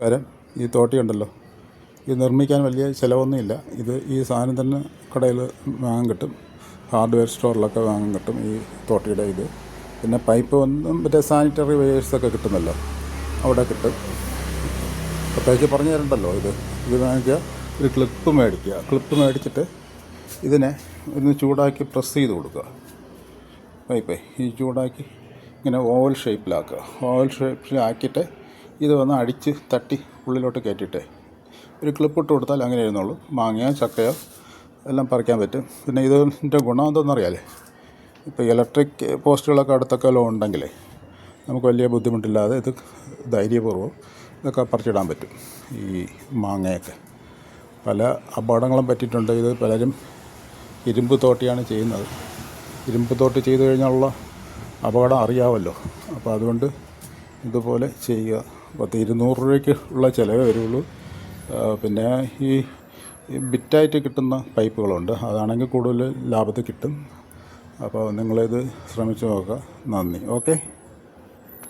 കാരം ഈ തോട്ടിയുണ്ടല്ലോ ഇത് നിർമ്മിക്കാൻ വലിയ ചിലവൊന്നുമില്ല. ഇത് ഈ സാധനം തന്നെ കടയിൽ വാങ്ങാൻ കിട്ടും. ഹാർഡ്വെയർ സ്റ്റോറിലൊക്കെ വാങ്ങാൻ കിട്ടും ഈ തോട്ടിയുടെ ഇത്. പിന്നെ പൈപ്പ് ഒന്നും മറ്റേ സാനിറ്ററി വെയേഴ്സൊക്കെ കിട്ടുമല്ലോ അവിടെ കിട്ടും. പ്രത്യേകിച്ച് പറഞ്ഞു തരണ്ടല്ലോ ഇത്. ഇത് വാങ്ങിക്കുക ഒരു ക്ലിപ്പ് മേടിക്കുക. ക്ലിപ്പ് മേടിച്ചിട്ട് ഇതിനെ ഒന്ന് ചൂടാക്കി പ്രസ് ചെയ്ത് കൊടുക്കുക. പൈപ്പേ ഈ ചൂടാക്കി ഇങ്ങനെ ഓവൽ ഷേപ്പിലാക്കുക. ഓവൽ ഷേപ്പിലാക്കിയിട്ട് ഇത് വന്ന് അടിച്ച് തട്ടി ഉള്ളിലോട്ട് കയറ്റിയിട്ടേ. ഒരു ക്ലിപ്പ് ഇട്ട് കൊടുത്താൽ അങ്ങനെ ഇരുന്നുള്ളൂ മാങ്ങയോ ചക്കയോ എല്ലാം പറിക്കാൻ പറ്റും. പിന്നെ ഇതിന്റെ ഗുണം എന്തെന്നറിയാലേ ഇപ്പോൾ ഇലക്ട്രിക് പോസ്റ്റുകളൊക്കെ അടുത്തൊക്കെ ലോ ഉണ്ടെങ്കിലേ നമുക്ക് വലിയ ബുദ്ധിമുട്ടില്ലാതെ ഇത് ധൈര്യപൂർവം ഇതൊക്കെ പറിച്ചിടാൻ പറ്റും ഈ മാങ്ങയൊക്കെ. പല അപകടങ്ങളും പറ്റിയിട്ടുണ്ട്. ഇത് പലരും ഇരുമ്പ് തോട്ടിയാണ് ചെയ്യുന്നത്. ഇരുമ്പ് തോട്ടി ചെയ്തു കഴിഞ്ഞാലുള്ള അപകടം അറിയാമല്ലോ അപ്പോൾ അതുകൊണ്ട് ഇതുപോലെ ചെയ്യുക. പത്ത് ഇരുന്നൂറ് രൂപയ്ക്ക് ഉള്ള ചിലവേ വരുള്ളൂ. പിന്നെ ഈ ബിറ്റായിട്ട് കിട്ടുന്ന പൈപ്പുകളുണ്ട്. അതാണെങ്കിൽ കൂടുതൽ ലാഭത്തിൽ കിട്ടും. അപ്പോൾ നിങ്ങളിത് ശ്രമിച്ചു നോക്കുക. നന്ദി. ഓക്കെ?